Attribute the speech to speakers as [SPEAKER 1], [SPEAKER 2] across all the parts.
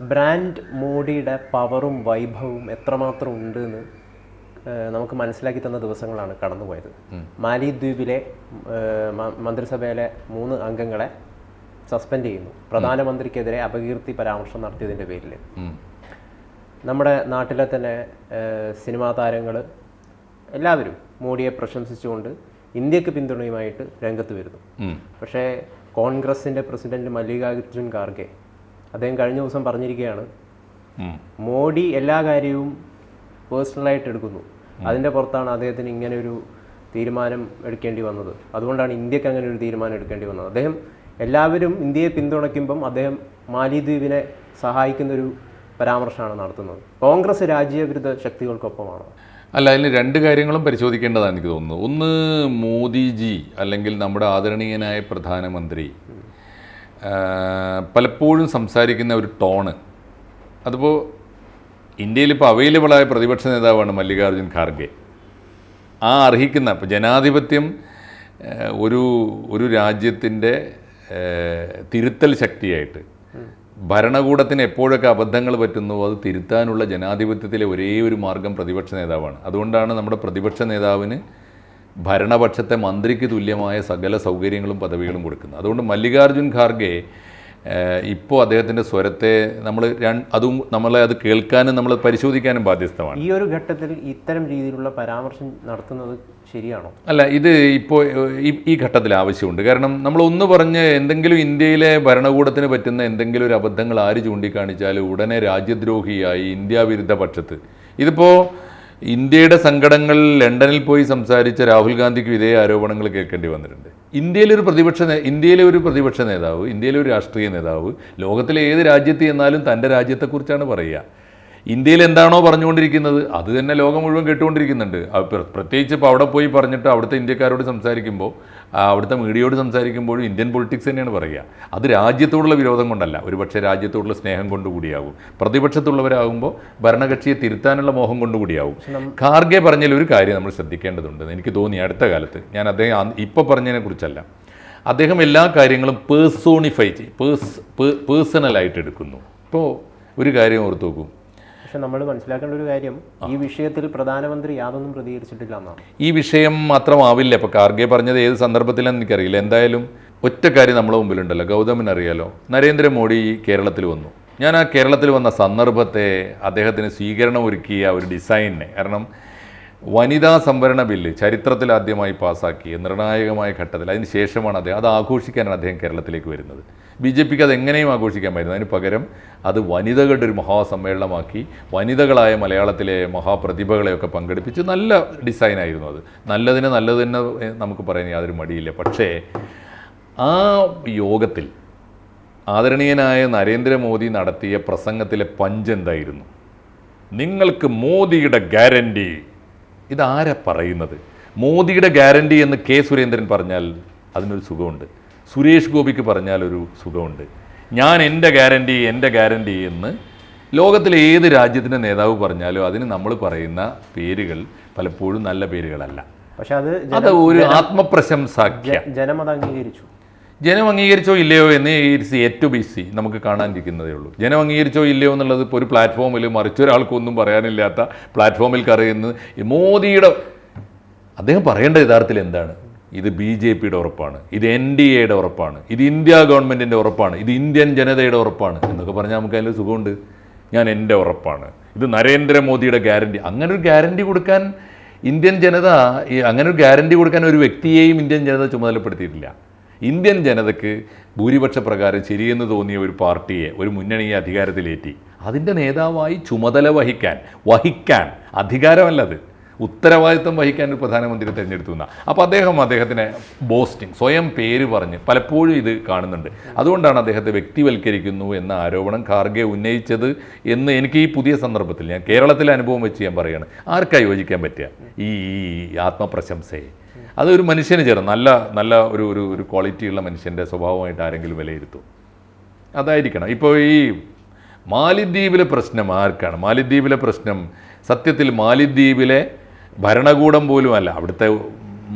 [SPEAKER 1] Brand മോഡിയുടെ പവറും വൈഭവവും എത്രമാത്രം ഉണ്ട് എന്ന് നമുക്ക് മനസ്സിലാക്കി തന്ന ദിവസങ്ങളാണ് കടന്നുപോയത്. മാലിദ്വീപിലെ മന്ത്രിസഭയിലെ മൂന്ന് അംഗങ്ങളെ സസ്പെൻഡ് ചെയ്യുന്നു. പ്രധാനമന്ത്രിക്കെതിരെ അപകീർത്തി പരാമർശം നടത്തിയതിന്റെ പേരിൽ. നമ്മുടെ നാട്ടിലെ തന്നെ സിനിമാ താരങ്ങൾ എല്ലാവരും മോഡിയെ പ്രശംസിച്ചുകൊണ്ട് ഇന്ത്യയ്ക്ക് പിന്തുണയുമായിട്ട് രംഗത്ത് വരുന്നു. പക്ഷേ കോൺഗ്രസിന്റെ പ്രസിഡന്റ് മല്ലികാർജുൻ ഖാർഗെ അദ്ദേഹം കഴിഞ്ഞ ദിവസം പറഞ്ഞിരിക്കുകയാണ്. മോഡി എല്ലാ കാര്യവും പേഴ്സണലായിട്ട് എടുക്കുന്നു. അതിന്റെ പുറത്താണ് അദ്ദേഹത്തിന് ഇങ്ങനെ ഒരു തീരുമാനം എടുക്കേണ്ടി വന്നത്. അതുകൊണ്ടാണ് ഇന്ത്യയ്ക്ക് അങ്ങനെ ഒരു തീരുമാനം എടുക്കേണ്ടി വന്നത്. അദ്ദേഹം എല്ലാവരും ഇന്ത്യയെ പിന്തുണയ്ക്കുമ്പം അദ്ദേഹം മാലിദ്വീപിനെ സഹായിക്കുന്ന ഒരു പരാമർശമാണ് നടത്തുന്നത്. കോൺഗ്രസ് രാജ്യവിരുദ്ധ ശക്തികൾക്കൊപ്പമാണ്?
[SPEAKER 2] അല്ല അതിൽ രണ്ട് കാര്യങ്ങളും പരിശോധിക്കേണ്ടതാണ് എനിക്ക് തോന്നുന്നത് ഒന്ന് മോദിജി അല്ലെങ്കിൽ നമ്മുടെ ആദരണീയനായ പ്രധാനമന്ത്രി പലപ്പോഴും സംസാരിക്കുന്ന ഒരു ടോണ്. അതിപ്പോൾ ഇന്ത്യയിൽ ഇപ്പോൾ അവൈലബിളായ പ്രതിപക്ഷ നേതാവാണ് മല്ലികാർജുൻ ഖാർഗെ. ആ അർഹിക്കുന്ന ഇപ്പോൾ ജനാധിപത്യം ഒരു ഒരു രാജ്യത്തിന്റെ തിരുത്തൽ ശക്തിയായിട്ട്. ഭരണകൂടത്തിന് എപ്പോഴൊക്കെ അബദ്ധങ്ങൾ പറ്റുന്നു അത് തിരുത്താനുള്ള ജനാധിപത്യത്തിലെ ഒരേ ഒരു മാർഗം പ്രതിപക്ഷ നേതാവാണ്. അതുകൊണ്ടാണ് നമ്മുടെ പ്രതിപക്ഷ നേതാവിന് ഭരണപക്ഷത്തെ മന്ത്രിക്ക് തുല്യമായ സകല സൗകര്യങ്ങളും പദവികളും കൊടുക്കുന്നത് അതുകൊണ്ട് മല്ലികാർജുൻ ഖാർഗെ ഇപ്പോൾ അദ്ദേഹത്തിന്റെ സ്വരത്തെ നമ്മൾ അതും നമ്മളെ അത് കേൾക്കാനും നമ്മൾ പരിശോധിക്കാനും ബാധ്യസ്ഥമാണ്.
[SPEAKER 1] ഈ ഒരു ഘട്ടത്തിൽ ഇത്തരം രീതിയിലുള്ള പരാമർശം നടത്തുന്നത് ശരിയാണോ?
[SPEAKER 2] അല്ല ഇത് ഇപ്പോൾ ഈ ഈ ഘട്ടത്തിൽ ആവശ്യമുണ്ട്. കാരണം നമ്മൾ ഒന്ന് പറഞ്ഞ് എന്തെങ്കിലും ഇന്ത്യയിലെ ഭരണകൂടത്തിന് പറ്റുന്ന എന്തെങ്കിലും ഒരു അബദ്ധങ്ങൾ ആര് ചൂണ്ടിക്കാണിച്ചാൽ ഉടനെ രാജ്യദ്രോഹിയായി ഇന്ത്യ വിരുദ്ധ പക്ഷത്ത്. ഇതിപ്പോൾ ഇന്ത്യയുടെ സങ്കടങ്ങൾ ലണ്ടനിൽ പോയി സംസാരിച്ച രാഹുൽ ഗാന്ധിക്ക് ഇതേ ആരോപണങ്ങൾ കേൾക്കേണ്ടി വന്നിട്ടുണ്ട്. ഇന്ത്യയിലെ ഒരു പ്രതിപക്ഷ ഇന്ത്യയിലെ ഒരു പ്രതിപക്ഷ നേതാവ് ഇന്ത്യയിലെ ഒരു രാഷ്ട്രീയ നേതാവ് ലോകത്തിലെ ഏത് രാജ്യത്ത് എന്നാലും തന്റെ രാജ്യത്തെക്കുറിച്ചാണ് പറയുക. ഇന്ത്യയിൽ എന്താണോ പറഞ്ഞുകൊണ്ടിരിക്കുന്നത് അത് തന്നെ ലോകം മുഴുവൻ കേട്ടുകൊണ്ടിരിക്കുന്നുണ്ട്. പ്രത്യേകിച്ച് ഇപ്പോൾ അവിടെ പോയി പറഞ്ഞിട്ട് അവിടുത്തെ ഇന്ത്യക്കാരോട് സംസാരിക്കുമ്പോൾ അവിടുത്തെ മീഡിയയോട് സംസാരിക്കുമ്പോഴും ഇന്ത്യൻ പൊളിറ്റിക്സ് തന്നെയാണ് പറയുക. അത് രാജ്യത്തോടുള്ള വിരോധം കൊണ്ടല്ല ഒരുപക്ഷെ രാജ്യത്തോടുള്ള സ്നേഹം കൊണ്ടുകൂടിയാകും പ്രതിപക്ഷത്തുള്ളവരാകുമ്പോൾ ഭരണകക്ഷിയെ തിരുത്താനുള്ള മോഹം കൊണ്ടുകൂടിയാകും ഖാർഗെ പറഞ്ഞതിൽ ഒരു കാര്യം നമ്മൾ ശ്രദ്ധിക്കേണ്ടതുണ്ട് എനിക്ക് തോന്നി അടുത്ത കാലത്ത്. ഞാൻ അദ്ദേഹം ഇപ്പോൾ പറഞ്ഞതിനെ കുറിച്ചല്ല. അദ്ദേഹം എല്ലാ കാര്യങ്ങളും പേഴ്സോണിഫൈ ചെയ്യും പേഴ്സ് പേഴ്സണലായിട്ട് എടുക്കുന്നു. ഇപ്പോൾ ഒരു കാര്യം ഓർത്ത് നോക്കൂ.
[SPEAKER 1] പക്ഷെ നമ്മൾ മനസ്സിലാക്കേണ്ട ഒരു കാര്യം ഈ വിഷയത്തിൽ പ്രധാനമന്ത്രി യാതൊന്നും പ്രതികരിച്ചിട്ടില്ല എന്നാണ്.
[SPEAKER 2] ഈ വിഷയം മാത്രമാവില്ല ഇപ്പോൾ കാർഗെ പറഞ്ഞത് ഏത് സന്ദർഭത്തിലാണെന്ന് എനിക്കറിയില്ല. എന്തായാലും ഒറ്റ കാര്യം നമ്മളെ മുമ്പിലുണ്ടല്ലോ. ഗൗതമൻ അറിയാലോ നരേന്ദ്രമോദി കേരളത്തിൽ വന്നു. ഞാൻ ആ കേരളത്തിൽ വന്ന സന്ദർഭത്തെ അദ്ദേഹത്തിന് സ്വീകരണം ഒരുക്കിയ ഒരു ഡിസൈനെ കാരണം വനിതാ സംവരണ ബില്ല് ചരിത്രത്തിൽ ആദ്യമായി പാസ്സാക്കിയ നിർണായകമായ ഘട്ടത്തിൽ അതിന് ശേഷമാണ് അദ്ദേഹം അത് ആഘോഷിക്കാനാണ് അദ്ദേഹം കേരളത്തിലേക്ക് വരുന്നത്. ബി ജെ പിക്ക് അത് എങ്ങനെയും ആഘോഷിക്കാമായിരുന്നു. അതിന് പകരം അത് വനിതകളുടെ ഒരു മഹാസമ്മേളനമാക്കി വനിതകളായ മലയാളത്തിലെ മഹാപ്രതിഭകളെയൊക്കെ പങ്കെടുപ്പിച്ച് നല്ല ഡിസൈനായിരുന്നു അത്. നല്ലതിന് നല്ലത് തന്നെ നമുക്ക് പറയാൻ യാതൊരു മടിയില്ല. പക്ഷേ ആ യോഗത്തിൽ ആദരണീയനായ നരേന്ദ്രമോദി നടത്തിയ പ്രസംഗത്തിലെ പഞ്ച് എന്തായിരുന്നു? നിങ്ങൾക്ക് മോദിയുടെ ഗ്യാരണ്ടി ഇതാരാ പറയുന്നത്? മോദിയുടെ ഗ്യാരണ്ടി എന്ന് കെ സുരേന്ദ്രൻ പറഞ്ഞാൽ അതിനൊരു സുഖമുണ്ട്. സുരേഷ് ഗോപിക്ക് പറഞ്ഞാൽ ഒരു സുഖമുണ്ട്. ഞാൻ എന്റെ ഗ്യാരണ്ടി എന്റെ ഗ്യാരണ്ടി എന്ന് ലോകത്തിലെ ഏത് രാജ്യത്തിന്റെ നേതാവ് പറഞ്ഞാലും അതിന് നമ്മൾ പറയുന്ന പേരുകൾ പലപ്പോഴും നല്ല പേരുകളല്ല.
[SPEAKER 1] പക്ഷെ അത്
[SPEAKER 2] അത് ഒരു ആത്മപ്രശംസാഖ്യ.
[SPEAKER 1] ജനമത അംഗീകരിച്ചു.
[SPEAKER 2] ജനം അംഗീകരിച്ചോ ഇല്ലയോ എന്ന് ഇറ്റ്സ് ബി സി നമുക്ക് കാണാനിരിക്കുന്നതേ ഉള്ളൂ. ജനം അംഗീകരിച്ചോ ഇല്ലയോ എന്നുള്ളത് ഇപ്പോൾ ഒരു പ്ലാറ്റ്ഫോമിൽ മറിച്ചൊരാൾക്കൊന്നും പറയാനില്ലാത്ത പ്ലാറ്റ്ഫോമിൽ കറിയുന്നത് മോദിയുടെ അദ്ദേഹം പറയേണ്ട യഥാർത്ഥത്തിൽ എന്താണ്? ഇത് ബി ജെ പിയുടെ ഉറപ്പാണ്. ഇത് എൻ ഡി എയുടെ ഉറപ്പാണ്. ഇത് ഇന്ത്യ ഗവൺമെന്റിന്റെ ഉറപ്പാണ്. ഇത് ഇന്ത്യൻ ജനതയുടെ ഉറപ്പാണ്. എന്നൊക്കെ പറഞ്ഞാൽ നമുക്ക് അതിൽ സുഖമുണ്ട്. ഞാൻ എന്റെ ഉറപ്പാണ്. ഇത് നരേന്ദ്രമോദിയുടെ ഗ്യാരണ്ടി അങ്ങനെ ഒരു ഗ്യാരണ്ടി കൊടുക്കാൻ ഇന്ത്യൻ ജനത അങ്ങനെ ഒരു ഗ്യാരണ്ടി കൊടുക്കാൻ ഒരു വ്യക്തിയെയും ഇന്ത്യൻ ജനത ചുമതലപ്പെടുത്തിയിട്ടില്ല. ഇന്ത്യൻ ജനതയ്ക്ക് ഭൂരിപക്ഷ പ്രകാരം ശരിയെന്ന് തോന്നിയ ഒരു പാർട്ടിയെ ഒരു മുന്നണിയെ അധികാരത്തിലേറ്റി. അതിന്റെ നേതാവായി ചുമതല വഹിക്കാൻ വഹിക്കാൻ അധികാരമല്ലത്. ഉത്തരവാദിത്വം വഹിക്കാൻ ഒരു പ്രധാനമന്ത്രി തിരഞ്ഞെടുത്തു എന്നാ. അപ്പോൾ അദ്ദേഹം അദ്ദേഹത്തിനെ ബോസ്റ്റിംഗ് സ്വയം പേര് പറഞ്ഞ് പലപ്പോഴും ഇത് കാണുന്നുണ്ട്. അതുകൊണ്ടാണ് അദ്ദേഹത്തെ വ്യക്തിവൽക്കരിക്കുന്നു എന്ന ആരോപണം ഖാർഗെ ഉന്നയിച്ചത് എന്ന് എനിക്ക് ഈ പുതിയ സന്ദർഭത്തിൽ ഞാൻ കേരളത്തിലെ അനുഭവം വെച്ച് ഞാൻ പറയുകയാണ് ആർക്കാ യോജിക്കാൻ പറ്റുക? ഈ ആത്മപ്രശംസയെ. അതൊരു മനുഷ്യന് ചേർന്ന് നല്ല നല്ല ഒരു ഒരു ഒരു ക്വാളിറ്റിയുള്ള മനുഷ്യന്റെ സ്വഭാവമായിട്ട് ആരെങ്കിലും വിലയിരുത്തും. അതായിരിക്കണം. ഇപ്പോൾ ഈ മാലിദ്വീപിലെ പ്രശ്നം ആർക്കാണ്? മാലിദ്വീപിലെ പ്രശ്നം സത്യത്തിൽ മാലിദ്വീപിലെ ഭരണകൂടം പോലുമല്ല അവിടുത്തെ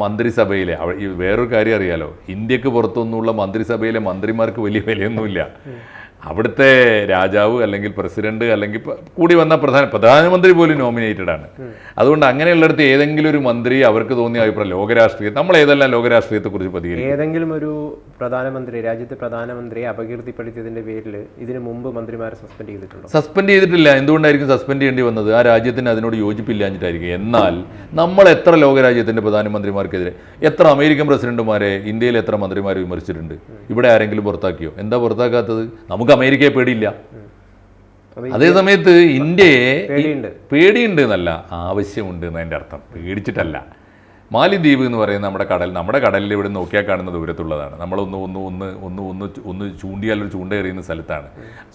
[SPEAKER 2] മന്ത്രിസഭയിലെ വേറൊരു കാര്യം അറിയാലോ. ഇന്ത്യയ്ക്ക് പുറത്തൊന്നുമുള്ള മന്ത്രിസഭയിലെ മന്ത്രിമാർക്ക് വലിയ വിലയൊന്നുമില്ല. അവിടുത്തെ രാജാവ് അല്ലെങ്കിൽ പ്രസിഡന്റ് അല്ലെങ്കിൽ കൂടി വന്ന പ്രധാന പ്രധാനമന്ത്രി പോലും നോമിനേറ്റഡ് ആണ്. അതുകൊണ്ട് അങ്ങനെയുള്ളിടത്ത് ഏതെങ്കിലും ഒരു മന്ത്രി അവർക്ക് തോന്നിയ അഭിപ്രായം ലോകരാഷ്ട്രീയം നമ്മൾ ഏതെല്ലാം ലോകരാഷ്ട്രീയത്തെ കുറിച്ച് പ്രതികരിക്കും
[SPEAKER 1] ഏതെങ്കിലും ഒരു പ്രധാനമന്ത്രി രാജ്യത്തെ പ്രധാനമന്ത്രിയെ അപകീർത്തിപ്പെടുത്തിയതിന്റെ പേരിൽ ഇതിന് മുമ്പ് മന്ത്രിമാരെ സസ്പെൻഡ് ചെയ്തിട്ടുണ്ട്?
[SPEAKER 2] സസ്പെൻഡ് ചെയ്തിട്ടില്ല. എന്തുകൊണ്ടായിരിക്കും സസ്പെൻഡ് ചെയ്യേണ്ടി വന്നത്? ആ രാജ്യത്തിന് അതിനോട് യോജിപ്പില്ലാഞ്ഞിട്ടായിരിക്കും. എന്നാൽ നമ്മൾ എത്ര ലോകരാജ്യത്തിന്റെ പ്രധാനമന്ത്രിമാർക്കെതിരെ എത്ര അമേരിക്കൻ പ്രസിഡന്റുമാരെ ഇന്ത്യയിൽ എത്ര മന്ത്രിമാരെ വിമർശിച്ചിട്ടുണ്ട്? ഇവിടെ ആരെങ്കിലും പുറത്താക്കിയോ? എന്താ പുറത്താക്കാത്തത്? നമുക്ക് അമേരിക്കയെ പേടിയില്ല. അതേ സമയത്ത് ഇന്ത്യയെ
[SPEAKER 1] പേടിയുണ്ട്.
[SPEAKER 2] എന്നല്ല ആവശ്യമുണ്ട് എന്നതിന്റെ അർത്ഥം. പേടിച്ചിട്ടല്ല. മാലിദ്വീപ് എന്ന് പറയുന്ന നമ്മുടെ കടൽ നമ്മുടെ കടലിൽ ഇവിടെ നോക്കിയാൽ കാണുന്ന ദൂരത്തുള്ളതാണ്. നമ്മളൊന്ന് ഒന്ന് ഒന്ന് ഒന്ന് ഒന്ന് ഒന്ന് ചൂണ്ടിയാൽ ഒരു ചൂണ്ട എറിയുന്ന സ്ഥലത്താണ്.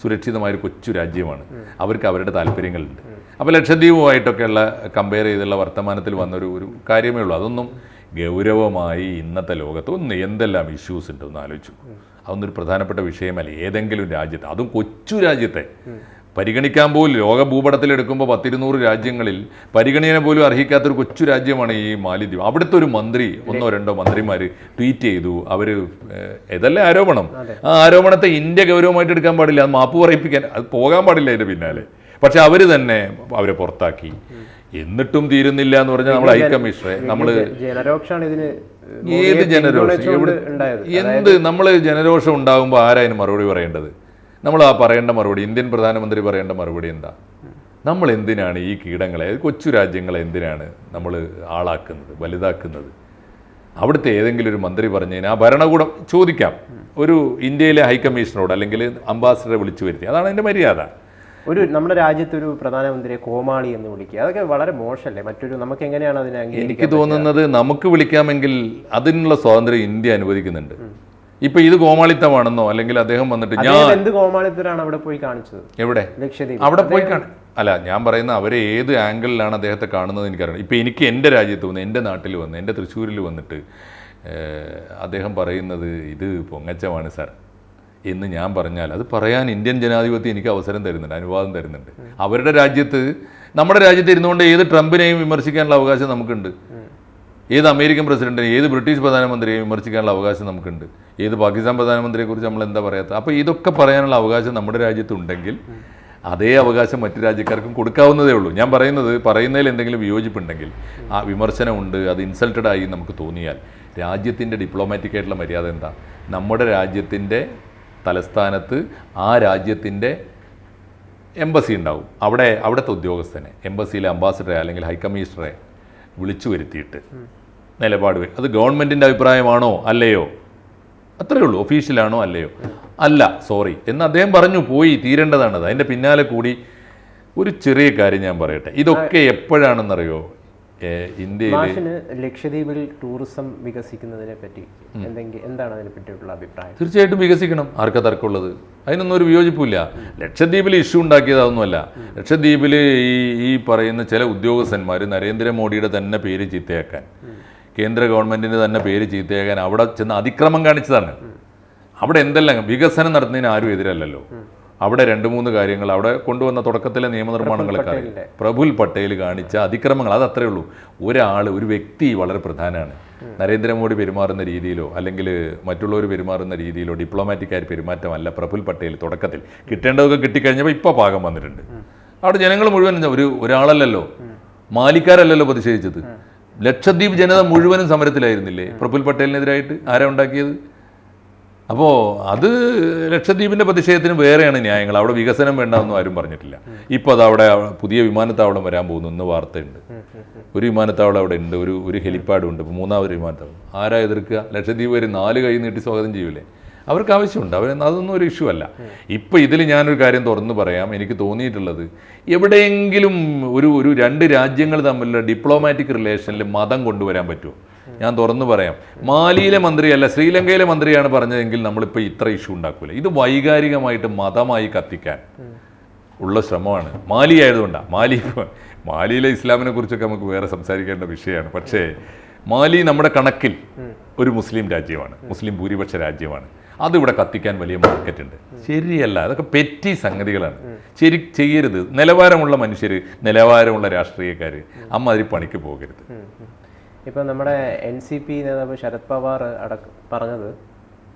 [SPEAKER 2] സുരക്ഷിതമായ ഒരു കൊച്ചു രാജ്യമാണ്. അവർക്ക് അവരുടെ താല്പര്യങ്ങളുണ്ട്. അപ്പോൾ ലക്ഷദ്വീപുമായിട്ടൊക്കെയുള്ള കമ്പയർ ചെയ്തുള്ള വർത്തമാനത്തിൽ വന്നൊരു ഒരു കാര്യമേ ഉള്ളൂ. അതൊന്നും ഗൗരവമായി ഇന്നത്തെ ലോകത്ത് ഒന്ന് എന്തെല്ലാം ഇഷ്യൂസ് ഉണ്ട് ഒന്ന് ആലോചിച്ചു അതൊന്നൊരു പ്രധാനപ്പെട്ട വിഷയമല്ല? ഏതെങ്കിലും രാജ്യത്തെ അതും കൊച്ചു രാജ്യത്തെ. പരിഗണിക്കാൻ പോലും ലോക ഭൂപടത്തിലെടുക്കുമ്പോൾ പത്തിരുന്നൂറ് രാജ്യങ്ങളിൽ പരിഗണന പോലും അർഹിക്കാത്തൊരു കൊച്ചു രാജ്യമാണ് ഈ മാലിദ്വീപ്. അവിടുത്തെ ഒരു മന്ത്രി ഒന്നോ രണ്ടോ മന്ത്രിമാർ ട്വീറ്റ് ചെയ്തു. അവർ ഇതല്ലേ ആരോപണം? ആ ആരോപണത്തെ ഇന്ത്യ ഗൗരവമായിട്ട് എടുക്കാൻ പാടില്ല. അത് മാപ്പ് പറയിപ്പിക്കാൻ അത് പോകാൻ പാടില്ല അതിന്റെ പിന്നാലെ. പക്ഷെ അവർ തന്നെ അവരെ പുറത്താക്കി. എന്നിട്ടും തീരുന്നില്ല എന്ന് പറഞ്ഞാൽ നമ്മൾ ഹൈക്കമ്മീഷണറെ നമ്മൾ ഏത് ജനരോഷം എവിടെ എന്ത് നമ്മൾ ജനരോഷം ഉണ്ടാകുമ്പോൾ ആരായതിന് മറുപടി പറയേണ്ടത്? നമ്മൾ ആ പറയേണ്ട മറുപടി ഇന്ത്യൻ പ്രധാനമന്ത്രി പറയേണ്ട മറുപടി എന്താ? നമ്മൾ എന്തിനാണ് ഈ കീടങ്ങളെ കൊച്ചു രാജ്യങ്ങളെ എന്തിനാണ് നമ്മൾ ആളാക്കുന്നത് വലുതാക്കുന്നത്? അവിടുത്തെ ഏതെങ്കിലും ഒരു മന്ത്രി പറഞ്ഞു കഴിഞ്ഞാൽ ആ ഭരണകൂടം ചോദിക്കാം. ഒരു ഇന്ത്യയിലെ ഹൈക്കമ്മീഷണറോട് അല്ലെങ്കിൽ അംബാസിഡറെ വിളിച്ചു വരുത്തി. അതാണ് എന്റെ മര്യാദ.
[SPEAKER 1] ഒരു നമ്മുടെ രാജ്യത്ത് ഒരു പ്രധാനമന്ത്രിയെ കോമാളി എന്ന് വിളിക്കുക. അതൊക്കെ വളരെ മോശമല്ലേ? മറ്റൊരു നമുക്ക് എങ്ങനെയാണ് അതിനെ
[SPEAKER 2] എനിക്ക് തോന്നുന്നത് നമുക്ക് വിളിക്കാമെങ്കിൽ അതിനുള്ള സ്വാതന്ത്ര്യം ഇന്ത്യ അനുവദിക്കുന്നുണ്ട്. ഇപ്പൊ ഇത് കോമാളിത്തമാണെന്നോ അല്ലെങ്കിൽ അദ്ദേഹം വന്നിട്ട് ഞാൻ
[SPEAKER 1] എന്ത് കോമാളിത്തരാണ് അവിടെ പോയി കാണിച്ചത്?
[SPEAKER 2] എവിടെ?
[SPEAKER 1] ലക്ഷദ്വീപ്
[SPEAKER 2] അവിടെ പോയി കാണും അല്ല ഞാൻ പറയുന്ന അവരെ ഏത് ആംഗിളിലാണ് അദ്ദേഹത്തെ കാണുന്നത് എനിക്കറിയാം ഇപ്പൊ എനിക്ക് എന്റെ രാജ്യത്ത് വന്ന് എന്റെ നാട്ടിൽ വന്ന് എന്റെ തൃശ്ശൂരിൽ വന്നിട്ട് അദ്ദേഹം പറയുന്നത് ഇത് പൊങ്ങച്ചമാണ് സാർ. എന്ന് ഞാൻ പറഞ്ഞാൽ അത് പറയാൻ ഇന്ത്യൻ ജനാധിപത്യം എനിക്ക് അവസരം തരുന്നുണ്ട് അനുവാദം തരുന്നുണ്ട്. അവരുടെ രാജ്യത്ത് നമ്മുടെ രാജ്യത്ത് ഇരുന്നുകൊണ്ട് ഏത് ട്രംപിനെയും വിമർശിക്കാനുള്ള അവകാശം നമുക്കുണ്ട്. ഏത് അമേരിക്കൻ പ്രസിഡന്റിനെ ഏത് ബ്രിട്ടീഷ് പ്രധാനമന്ത്രിയെയും വിമർശിക്കാനുള്ള അവകാശം നമുക്കുണ്ട്. ഏത് പാകിസ്ഥാൻ പ്രധാനമന്ത്രിയെ കുറിച്ച് നമ്മൾ എന്താ പറയാത്ത? അപ്പോൾ ഇതൊക്കെ പറയാനുള്ള അവകാശം നമ്മുടെ രാജ്യത്തുണ്ടെങ്കിൽ അതേ അവകാശം മറ്റു രാജ്യക്കാർക്കും കൊടുക്കാവുന്നതേ ഉള്ളൂ. ഞാൻ പറയുന്നത് പറയുന്നതിൽ എന്തെങ്കിലും വിയോജിപ്പുണ്ടെങ്കിൽ ആ വിമർശനമുണ്ട് അത് ഇൻസൾട്ടഡ് ആയി നമുക്ക് തോന്നിയാൽ. രാജ്യത്തിന്റെ ഡിപ്ലോമാറ്റിക് ആയിട്ടുള്ള മര്യാദ എന്താ? നമ്മുടെ രാജ്യത്തിന്റെ തലസ്ഥാനത്ത് ആ രാജ്യത്തിന്റെ എംബസി ഉണ്ടാവും. അവിടെ അവിടുത്തെ ഉദ്യോഗസ്ഥനെ എംബസിയിലെ അംബാസിഡറെ അല്ലെങ്കിൽ ഹൈക്കമ്മീഷണറെ വിളിച്ചു വരുത്തിയിട്ട് നിലപാട് അത് ഗവൺമെന്റിന്റെ അഭിപ്രായമാണോ അല്ലയോ? അത്രയേ ഉള്ളൂ. ഒഫീഷ്യലാണോ അല്ലയോ? അല്ല സോറി. എന്ന് അദ്ദേഹം പറഞ്ഞു പോയി തീരേണ്ടതാണത്. അതിന്റെ പിന്നാലെ കൂടി ഒരു ചെറിയ കാര്യം ഞാൻ പറയട്ടെ. ഇതൊക്കെ എപ്പോഴാണെന്നറിയോ? ഇന്ത്യയിൽ
[SPEAKER 1] ലക്ഷദ്വീപിൽ ടൂറിസം വികസിക്കുന്നതിനെ പറ്റി എന്തെങ്കിലും എന്താണ് അതിനെ അഭിപ്രായം?
[SPEAKER 2] തീർച്ചയായിട്ടും വികസിക്കണം. ആർക്കാ തർക്കമുള്ളത്? അതിനൊന്നും ഒരു വിയോജിപ്പില്ല ലക്ഷദ്വീപിൽ ഇഷ്യൂ ഉണ്ടാക്കിയതൊന്നുമല്ല ലക്ഷദ്വീപിൽ ഈ ഈ പറയുന്ന ചില ഉദ്യോഗസ്ഥന്മാർ നരേന്ദ്രമോദിയുടെ തന്നെ പേര് ചീത്തയാക്കാൻ കേന്ദ്ര ഗവൺമെന്റിന്റെ തന്നെ പേര് ചീത്തയാക്കാൻ അവിടെ ചെന്ന് അതിക്രമം കാണിച്ചതാണ്. അവിടെ എന്തെല്ലാം വികസനം നടത്തുന്നതിന് ആരും എതിരല്ലല്ലോ. അവിടെ രണ്ട് മൂന്ന് കാര്യങ്ങൾ അവിടെ കൊണ്ടുവന്ന തുടക്കത്തിലെ നിയമനിർമ്മാണങ്ങളൊക്കെ. പ്രഫുൽ പട്ടേൽ കാണിച്ച അതിക്രമങ്ങൾ അത് അത്രേ ഉള്ളൂ. ഒരാൾ ഒരു വ്യക്തി വളരെ പ്രധാനമാണ്. നരേന്ദ്രമോദി പെരുമാറുന്ന രീതിയിലോ അല്ലെങ്കിൽ മറ്റുള്ളവർ പെരുമാറുന്ന രീതിയിലോ ഡിപ്ലോമാറ്റിക് ആയ പെരുമാറ്റമല്ല പ്രഫുൽ പട്ടേൽ തുടക്കത്തിൽ. കിട്ടേണ്ടതൊക്കെ കിട്ടിക്കഴിഞ്ഞപ്പോൾ ഇപ്പോൾ പാകം വന്നിട്ടുണ്ട്. അവിടെ ജനങ്ങൾ മുഴുവൻ ഒരു ഒരാളല്ലല്ലോ. മാലിക്കാരല്ലല്ലോ പ്രതിഷേധിച്ചത്. ലക്ഷദ്വീപ് ജനത മുഴുവനും സമരത്തിലായിരുന്നില്ലേ? പ്രഫുൽ പട്ടേലിനെതിരായിട്ട് ആരാ ഉണ്ടാക്കിയത്? അപ്പോൾ അത് ലക്ഷദ്വീപിന്റെ പ്രതിഷേധത്തിന് വേറെയാണ് ന്യായങ്ങൾ. അവിടെ വികസനം വേണ്ടെന്നും ആരും പറഞ്ഞിട്ടില്ല. ഇപ്പോൾ അത് അവിടെ പുതിയ വിമാനത്താവളം വരാൻ പോകുന്നു. ഇന്ന് വാർത്തയുണ്ട്. ഒരു വിമാനത്താവളം അവിടെ ഉണ്ട്. ഒരു ഒരു ഹെലിപ്പാഡും ഉണ്ട് ഇപ്പോൾ മൂന്നാമത് വിമാനത്താവളം. ആരാ എതിർക്കുക? ലക്ഷദ്വീപ് വരെ നാല് കൈ നീട്ടി സ്വാഗതം ചെയ്യൂലേ? അവർക്ക് ആവശ്യമുണ്ട്. അവർ അതൊന്നും ഒരു ഇഷ്യൂ അല്ല. ഇപ്പം ഇതിൽ ഞാനൊരു കാര്യം തുറന്ന് പറയാം. എനിക്ക് തോന്നിയിട്ടുള്ളത് എവിടെയെങ്കിലും ഒരു ഒരു രണ്ട് രാജ്യങ്ങൾ തമ്മിലുള്ള ഡിപ്ലോമാറ്റിക് റിലേഷനിൽ മതം കൊണ്ടുവരാൻ പറ്റുമോ? ഞാൻ തുറന്നു പറയാം. മാലിയിലെ മന്ത്രിയല്ല ശ്രീലങ്കയിലെ മന്ത്രിയാണ് പറഞ്ഞതെങ്കിൽ നമ്മളിപ്പോൾ ഇത്ര ഇഷ്യൂ ഉണ്ടാക്കൂല. ഇത് വൈകാരികമായിട്ട് മതമായി കത്തിക്കാൻ ഉള്ള ശ്രമമാണ്. മാലി ആയതുകൊണ്ടാണ് മാലി മാലിയിലെ ഇസ്ലാമിനെ കുറിച്ചൊക്കെ നമുക്ക് വേറെ സംസാരിക്കേണ്ട വിഷയമാണ്. പക്ഷേ മാലി നമ്മുടെ കണക്കിൽ ഒരു മുസ്ലിം രാജ്യമാണ്. മുസ്ലിം ഭൂരിപക്ഷ രാജ്യമാണ്. അതിവിടെ കത്തിക്കാൻ വലിയ മാർക്കറ്റ് ഉണ്ട്. ശരിയല്ല അതൊക്കെ പെറ്റി സംഗതികളാണ്. ശരി ചെയ്യരുത്. നിലവാരമുള്ള മനുഷ്യർ നിലവാരമുള്ള രാഷ്ട്രീയക്കാർ അമ്മാതിരി പണിക്ക് പോകരുത്.
[SPEAKER 1] ഇപ്പൊ നമ്മുടെ എൻ സി പി നേതാവ് ശരത് പവാർ അടക്കം പറഞ്ഞത്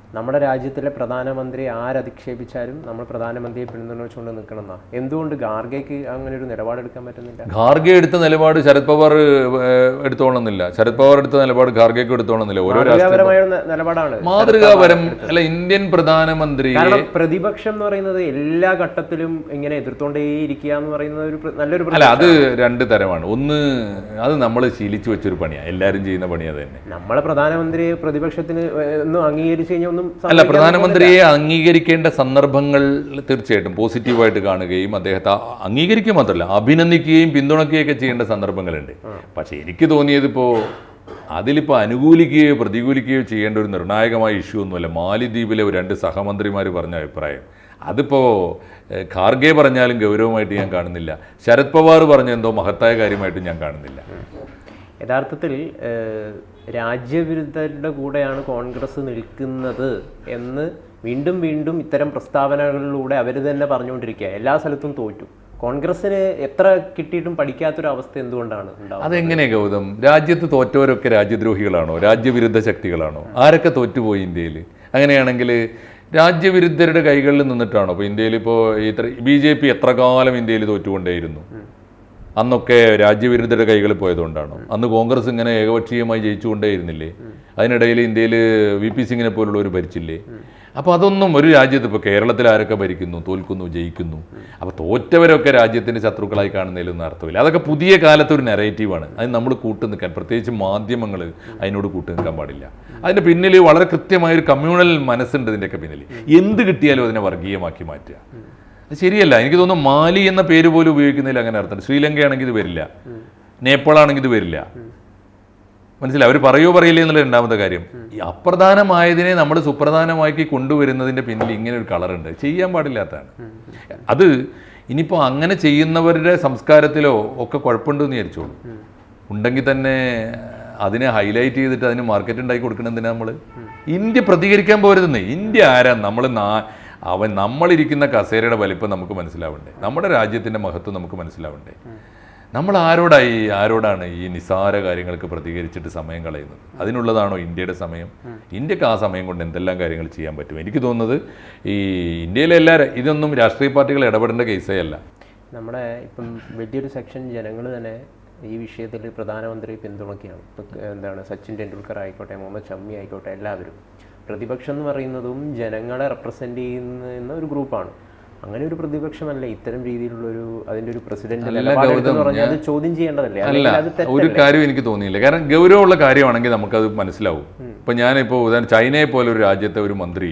[SPEAKER 1] നമ്മുടെ രാജ്യത്തിലെ പ്രധാനമന്ത്രി ആരധിക്ഷേപിച്ചാലും നമ്മൾ പ്രധാനമന്ത്രിയെ പിന്തുണച്ചുകൊണ്ട് നിൽക്കണം എന്നാ എന്തുകൊണ്ട് ഗാർഗയ്ക്ക് അങ്ങനെ ഒരു നിലപാടെടുക്കാൻ പറ്റുന്നില്ല?
[SPEAKER 2] ഖാർഗെ എടുത്ത നിലപാട് ശരത് പവാർ ഏഹ്, എടുത്തോളന്നില്ല ശരത് പവാർ എടുത്ത നിലപാട് ഖാർഗെക്ക് എടുത്തോളന്നില്ല ഓരോ
[SPEAKER 1] മാതൃകാപരമായ നിലപാടാണ്
[SPEAKER 2] മാതൃകാപരം അല്ല ഇന്ത്യൻ പ്രധാനമന്ത്രി
[SPEAKER 1] പ്രതിപക്ഷം എന്ന് പറയുന്നത് എല്ലാ ഘട്ടത്തിലും ഇങ്ങനെ എതിർത്തോണ്ടേയിരിക്കുക എന്ന് പറയുന്നത് ഒരു നല്ലൊരു
[SPEAKER 2] അല്ല അത് രണ്ട് തരമാണ്. ഒന്ന് അത് നമ്മൾ ശീലിച്ചു വെച്ചൊരു പണിയാണ് എല്ലാവരും ചെയ്യുന്ന പണി അത് തന്നെ.
[SPEAKER 1] നമ്മളെ പ്രധാനമന്ത്രി പ്രതിപക്ഷത്തിന് ഒന്നും അംഗീകരിച്ചു കഴിഞ്ഞാൽ ഒന്നും
[SPEAKER 2] അല്ല പ്രധാനമന്ത്രിയെ അംഗീകരിക്കേണ്ട സന്ദർഭങ്ങൾ തീർച്ചയായിട്ടും പോസിറ്റീവായിട്ട് കാണുകയും അദ്ദേഹത്തെ അംഗീകരിക്കുക മാത്രമല്ല അഭിനന്ദിക്കുകയും പിന്തുണയ്ക്കുകയൊക്കെ ചെയ്യേണ്ട സന്ദർഭങ്ങളുണ്ട്. പക്ഷെ എനിക്ക് തോന്നിയത് അതിലിപ്പോ അതിലിപ്പോൾ അനുകൂലിക്കുകയോ പ്രതികൂലിക്കുകയോ ചെയ്യേണ്ട ഒരു നിർണായകമായ ഇഷ്യൂ ഒന്നുമല്ല. മാലിദ്വീപിലെ ഒരു രണ്ട് സഹമന്ത്രിമാർ പറഞ്ഞ അഭിപ്രായം. അതിപ്പോൾ ഏഹ്, ഖാർഗെ പറഞ്ഞാലും ഗൗരവമായിട്ട് ഞാൻ കാണുന്നില്ല. ശരത് പവാർ പറഞ്ഞ എന്തോ മഹത്തായ കാര്യമായിട്ട് ഞാൻ കാണുന്നില്ല.
[SPEAKER 1] യഥാർത്ഥത്തിൽ രാജ്യവിരുദ്ധരുടെ കൂടെയാണ് കോൺഗ്രസ് നിൽക്കുന്നത് എന്ന് വീണ്ടും വീണ്ടും ഇത്തരം പ്രസ്താവനകളിലൂടെ അവർ തന്നെ പറഞ്ഞുകൊണ്ടിരിക്കുക. എല്ലാ സ്ഥലത്തും തോറ്റു. കോൺഗ്രസിന് എത്ര കിട്ടിയിട്ടും പഠിക്കാത്തൊരു അവസ്ഥ എന്തുകൊണ്ടാണ് അതെങ്ങനെയാ
[SPEAKER 2] അതെങ്ങനെ ഗൗതം? രാജ്യത്ത് തോറ്റവരൊക്കെ രാജ്യദ്രോഹികളാണോ? രാജ്യവിരുദ്ധ ശക്തികളാണോ? ആരൊക്കെ തോറ്റുപോയി ഇന്ത്യയിൽ അങ്ങനെയാണെങ്കിൽ രാജ്യവിരുദ്ധരുടെ കൈകളിൽ നിന്നിട്ടാണോ? ഇപ്പോൾ ഇന്ത്യയിൽ ഇപ്പോൾ ഇത്ര ബി ജെ പി എത്ര കാലം ഇന്ത്യയിൽ തോറ്റുകൊണ്ടേയിരുന്നു? അന്നൊക്കെ രാജ്യവിരുദ്ധരുടെ കൈകളിൽ പോയതുകൊണ്ടാണ്? അന്ന് കോൺഗ്രസ് ഇങ്ങനെ ഏകപക്ഷീയമായി ജയിച്ചുകൊണ്ടേയിരുന്നില്ലേ? അതിനിടയിൽ ഇന്ത്യയിൽ വി പി സിംഗിനെ പോലുള്ളവർ ഭരിച്ചില്ലേ? അപ്പോൾ അതൊന്നും ഒരു രാജ്യത്ത് ഇപ്പോൾ കേരളത്തിൽ ആരൊക്കെ ഭരിക്കുന്നു തോൽക്കുന്നു ജയിക്കുന്നു? അപ്പോൾ തോറ്റവരൊക്കെ രാജ്യത്തിന്റെ ശത്രുക്കളായി കാണുന്നതിലൊന്നും അർത്ഥമില്ല. അതൊക്കെ പുതിയ കാലത്തെ ഒരു നെറേറ്റീവാണ് അത് നമ്മൾ കൂട്ടു നിൽക്കാൻ പ്രത്യേകിച്ച് മാധ്യമങ്ങൾ അതിനോട് കൂട്ടു നിൽക്കാൻ പാടില്ല. അതിന്റെ പിന്നിൽ വളരെ കൃത്യമായൊരു കമ്മ്യൂണൽ മനസ്സുണ്ട് ഇതിന്റെയൊക്കെ പിന്നിൽ എന്ത് കിട്ടിയാലും അതിനെ വർഗീയമാക്കി മാറ്റുക. ശരിയല്ല. എനിക്ക് തോന്നുന്നു മാലി എന്ന പേര് പോലും ഉപയോഗിക്കുന്നതിൽ അങ്ങനെ അർത്ഥം. ശ്രീലങ്കയാണെങ്കിൽ ഇത് വരില്ല. നേപ്പാൾ ആണെങ്കിൽ ഇത് വരില്ല. മനസ്സിലായി? അവർ പറയോ പറയില്ലേ എന്നുള്ള രണ്ടാമത്തെ കാര്യം. ഈ അപ്രധാനമായതിനെ നമ്മൾ സുപ്രധാനമാക്കി കൊണ്ടുവരുന്നതിന്റെ പിന്നിൽ ഇങ്ങനെ ഒരു കളറുണ്ട് ചെയ്യാൻ പാടില്ലാത്തതാണ്. അത് ഇനിയിപ്പോൾ അങ്ങനെ ചെയ്യുന്നവരുടെ സംസ്കാരത്തിലോ ഒക്കെ കുഴപ്പമുണ്ടെന്ന് വിചാരിച്ചോളൂ ഉണ്ടെങ്കിൽ തന്നെ അതിനെ ഹൈലൈറ്റ് ചെയ്തിട്ട് അതിന് മാർക്കറ്റ് ഉണ്ടാക്കി കൊടുക്കണം എന്തിനാ നമ്മൾ ഇന്ത്യ പ്രതികരിക്കാൻ പോരുതെന്ന്. ഇന്ത്യ ആരാ? നമ്മൾ നാ അവൻ നമ്മളിരിക്കുന്ന കസേരയുടെ വലിപ്പം നമുക്ക് മനസ്സിലാവണ്ടേ? നമ്മുടെ രാജ്യത്തിന്റെ മഹത്വം നമുക്ക് മനസ്സിലാവണ്ടേ? നമ്മൾ ആരോടായി ആരോടാണ് ഈ നിസാര കാര്യങ്ങൾക്ക് പ്രതികരിച്ചിട്ട് സമയം കളയുന്നത്? അതിനുള്ളതാണോ ഇന്ത്യയുടെ സമയം? ഇന്ത്യയ്ക്ക് ആ സമയം കൊണ്ട് എന്തെല്ലാം കാര്യങ്ങൾ ചെയ്യാൻ പറ്റും? എനിക്ക് തോന്നുന്നത് ഈ ഇന്ത്യയിലെ എല്ലാ ഇതൊന്നും രാഷ്ട്രീയ പാർട്ടികൾ ഇടപെടേണ്ട കേസേ അല്ല.
[SPEAKER 1] നമ്മുടെ ഇപ്പം വലിയൊരു സെക്ഷൻ ജനങ്ങൾ തന്നെ ഈ വിഷയത്തിൽ പ്രധാനമന്ത്രി പിന്തുണയ്ക്കുകയാണ്. ഇപ്പം എന്താണ് സച്ചിൻ ടെണ്ടുൽക്കർ ആയിക്കോട്ടെ മുഹമ്മദ് ഷമ്മി ആയിക്കോട്ടെ എല്ലാവരും. പ്രതിപക്ഷം എന്ന് പറയുന്നതും ജനങ്ങളെ റെപ്രസെന്റ് ചെയ്യുന്ന ഒരു ഗ്രൂപ്പാണ് അങ്ങനെ ഒരു പ്രതിപക്ഷമല്ല. ഇത്തരം രീതിയിലുള്ള ഒരു അതിന്റെ ഒരു പ്രസിഡന്റ് അത് ചോദ്യം ചെയ്യേണ്ടതല്ലേ?
[SPEAKER 2] അല്ല ഒരു കാര്യം എനിക്ക് തോന്നിയില്ല. കാരണം ഗൗരവമുള്ള കാര്യമാണെങ്കിൽ നമുക്കത് മനസ്സിലാവും. ഇപ്പൊ ഞാനിപ്പോൾ ഉദാഹരണം ചൈനയെ പോലെ ഒരു രാജ്യത്തെ ഒരു മന്ത്രി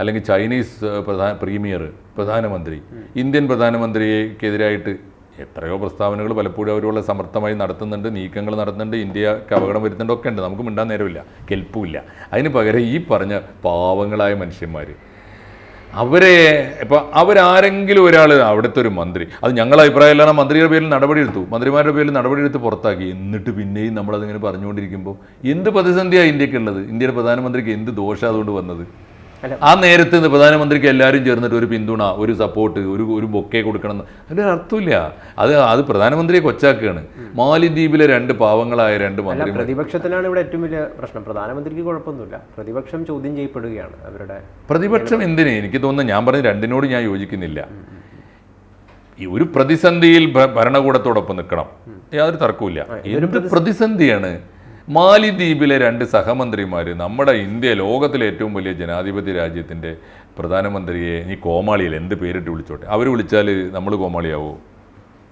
[SPEAKER 2] അല്ലെങ്കിൽ ചൈനീസ് പ്രധാന പ്രീമിയർ പ്രധാനമന്ത്രി ഇന്ത്യൻ പ്രധാനമന്ത്രിക്കെതിരായിട്ട് എത്രയോ പ്രസ്താവനകൾ പലപ്പോഴും അവരുള്ള സമർത്ഥമായി നടത്തുന്നുണ്ട് നീക്കങ്ങൾ നടത്തുന്നുണ്ട് ഇന്ത്യയ്ക്ക് അപകടം വരുത്തുന്നുണ്ട് ഒക്കെ ഉണ്ട്. നമുക്ക് മിണ്ടാൻ നേരമില്ല കെൽപ്പുമില്ല. അതിന് പകരം ഈ പറഞ്ഞ പാവങ്ങളായ മനുഷ്യന്മാർ അവരെ ഇപ്പൊ അവരാരെങ്കിലും ഒരാൾ അവിടുത്തെ ഒരു മന്ത്രി അത് ഞങ്ങളുടെ അഭിപ്രായം അല്ലാതെ മന്ത്രിയുടെ പേരിൽ നടപടിയെടുത്തു മന്ത്രിമാരുടെ പേരിൽ നടപടിയെടുത്ത് പുറത്താക്കി. എന്നിട്ട് പിന്നെയും നമ്മളതിങ്ങനെ പറഞ്ഞുകൊണ്ടിരിക്കുമ്പോൾ എന്ത് പ്രതിസന്ധിയാണ് ഇന്ത്യക്കുള്ളത് ഇന്ത്യയുടെ പ്രധാനമന്ത്രിക്ക് എന്ത് ദോഷം അതുകൊണ്ട് വന്നത്. ആ നേരത്ത് നിന്ന് പ്രധാനമന്ത്രിക്ക് എല്ലാവരും ചേർന്നിട്ട് ഒരു പിന്തുണ ഒരു സപ്പോർട്ട് ഒരു ഒരു ബൊക്കെ കൊടുക്കണം അതിന്റെ അർത്ഥമില്ല. അത് അത് പ്രധാനമന്ത്രിയെ കൊച്ചാക്കുകയാണ്. മാലിദ്വീപിലെ രണ്ട് പാവങ്ങളായ രണ്ട് മന്ത്രി
[SPEAKER 1] പ്രതിപക്ഷത്തിനാണ് ഇവിടെ ഏറ്റവും വലിയ പ്രശ്നം. പ്രധാനമന്ത്രിക്ക് കുഴപ്പമൊന്നുമില്ല. പ്രതിപക്ഷം ചോദ്യം ചെയ്യപ്പെടുകയാണ് അവരുടെ
[SPEAKER 2] പ്രതിപക്ഷം എന്തിന്? എനിക്ക് തോന്നുന്നു ഞാൻ പറഞ്ഞ രണ്ടിനോട് ഞാൻ യോജിക്കുന്നില്ല. ഈ ഒരു പ്രതിസന്ധിയിൽ ഭരണകൂടത്തോടൊപ്പം നിൽക്കണം. യാതൊരു തർക്കവും ഇല്ല പ്രതിസന്ധിയാണ്? മാലിദ്വീപിലെ രണ്ട് സഹമന്ത്രിമാർ നമ്മുടെ ഇന്ത്യ ലോകത്തിലെ ഏറ്റവും വലിയ ജനാധിപത്യ രാജ്യത്തിന്റെ പ്രധാനമന്ത്രിയെ ഇനി കോമാളിയിൽ എന്ത് പേരിട്ട് വിളിച്ചോട്ടെ? അവർ വിളിച്ചാൽ നമ്മൾ കോമാളിയാവോ?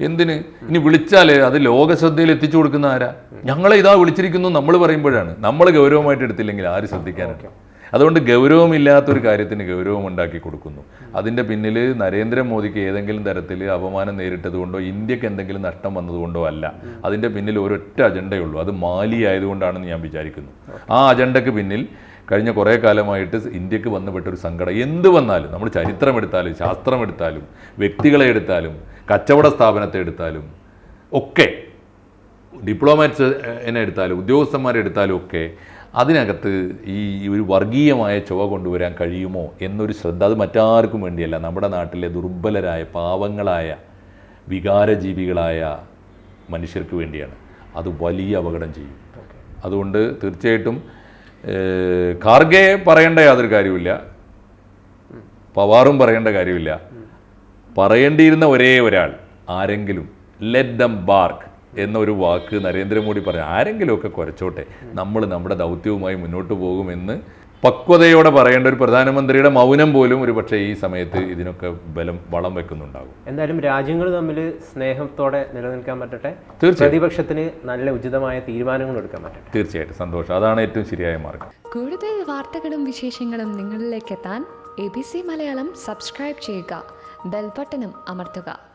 [SPEAKER 2] എന്തിന്? ഇനി വിളിച്ചാൽ അത് ലോകശ്രദ്ധയിൽ എത്തിച്ചു കൊടുക്കുന്ന ആരാ? ഞങ്ങളെ ഇതാ വിളിച്ചിരിക്കുന്നു നമ്മൾ പറയുമ്പോഴാണ്. നമ്മൾ ഗൗരവമായിട്ട് എടുത്തില്ലെങ്കിൽ ആര് ശ്രദ്ധിക്കാനാണ്? അതുകൊണ്ട് ഗൗരവമില്ലാത്തൊരു കാര്യത്തിന് ഗൗരവം ഉണ്ടാക്കി കൊടുക്കുന്നു. അതിന്റെ പിന്നിൽ നരേന്ദ്രമോദിക്ക് ഏതെങ്കിലും തരത്തിൽ അപമാനം നേരിട്ടതുകൊണ്ടോ ഇന്ത്യയ്ക്ക് എന്തെങ്കിലും നഷ്ടം വന്നതുകൊണ്ടോ അല്ല. അതിന്റെ പിന്നിൽ ഒരൊറ്റ അജണ്ടയുള്ളൂ. അത് മാലി ആയതുകൊണ്ടാണെന്ന് ഞാൻ വിചാരിക്കുന്നു. ആ അജണ്ടയ്ക്ക് പിന്നിൽ കഴിഞ്ഞ കുറേ കാലമായിട്ട് ഇന്ത്യയ്ക്ക് വന്നുപെട്ട ഒരു സങ്കടം. എന്ത് വന്നാലും നമ്മൾ ചരിത്രം എടുത്താലും ശാസ്ത്രം എടുത്താലും വ്യക്തികളെ എടുത്താലും കച്ചവട സ്ഥാപനത്തെ എടുത്താലും ഒക്കെ ഡിപ്ലോമാറ്റ്സ് എന്നെ എടുത്താലും ഉദ്യോഗസ്ഥന്മാരെ എടുത്താലും ഒക്കെ അതിനകത്ത് ഈ ഒരു വർഗീയമായ ചുവ കൊണ്ടുവരാൻ കഴിയുമോ എന്നൊരു ശ്രദ്ധ അത് മറ്റാർക്കും വേണ്ടിയല്ല. നമ്മുടെ നാട്ടിലെ ദുർബലരായ പാവങ്ങളായ വികാരജീവികളായ മനുഷ്യർക്ക് വേണ്ടിയാണ്. അത് വലിയ അപകടം ചെയ്യും. അതുകൊണ്ട് തീർച്ചയായിട്ടും ഖാർഗെ പറയേണ്ട യാതൊരു കാര്യമില്ല പവാറും പറയേണ്ട കാര്യമില്ല. പറയേണ്ടിയിരുന്ന ഒരേ ഒരാൾ ആരെങ്കിലും ലെറ്റ് ദം ബാർക്ക് എന്നൊരു വാക്ക് നരേന്ദ്രമോദി പറഞ്ഞു ആരെങ്കിലുമൊക്കെ കുരച്ചോട്ടെ നമ്മൾ നമ്മുടെ ദൗത്യവുമായി മുന്നോട്ട് പോകുമെന്ന് പക്വതയോടെ പറയേണ്ട ഒരു പ്രധാനമന്ത്രിയുടെ മൗനം പോലും ഒരു പക്ഷേ ഈ സമയത്ത് ഇതിനൊക്കെ ബലം വളം വെക്കുന്നുണ്ടാകും.
[SPEAKER 1] എന്തായാലും രാജ്യങ്ങൾ തമ്മിൽ സ്നേഹത്തോടെ നിലനിൽക്കാൻ പറ്റട്ടെ.
[SPEAKER 2] തീർച്ചയായും.
[SPEAKER 1] പ്രതിപക്ഷത്തിന് നല്ല ഉചിതമായ തീരുമാനങ്ങൾ എടുക്കാൻ പറ്റട്ടെ.
[SPEAKER 2] തീർച്ചയായിട്ടും. സന്തോഷം. അതാണ് ഏറ്റവും ശരിയായ മാർഗം.
[SPEAKER 3] കൂടുതൽ വാർത്തകളും വിശേഷങ്ങളും നിങ്ങളിലേക്ക് എത്താൻ A B C Malayalam subscribe ചെയ്യുക. ബെൽബട്ടനും അമർത്തുക.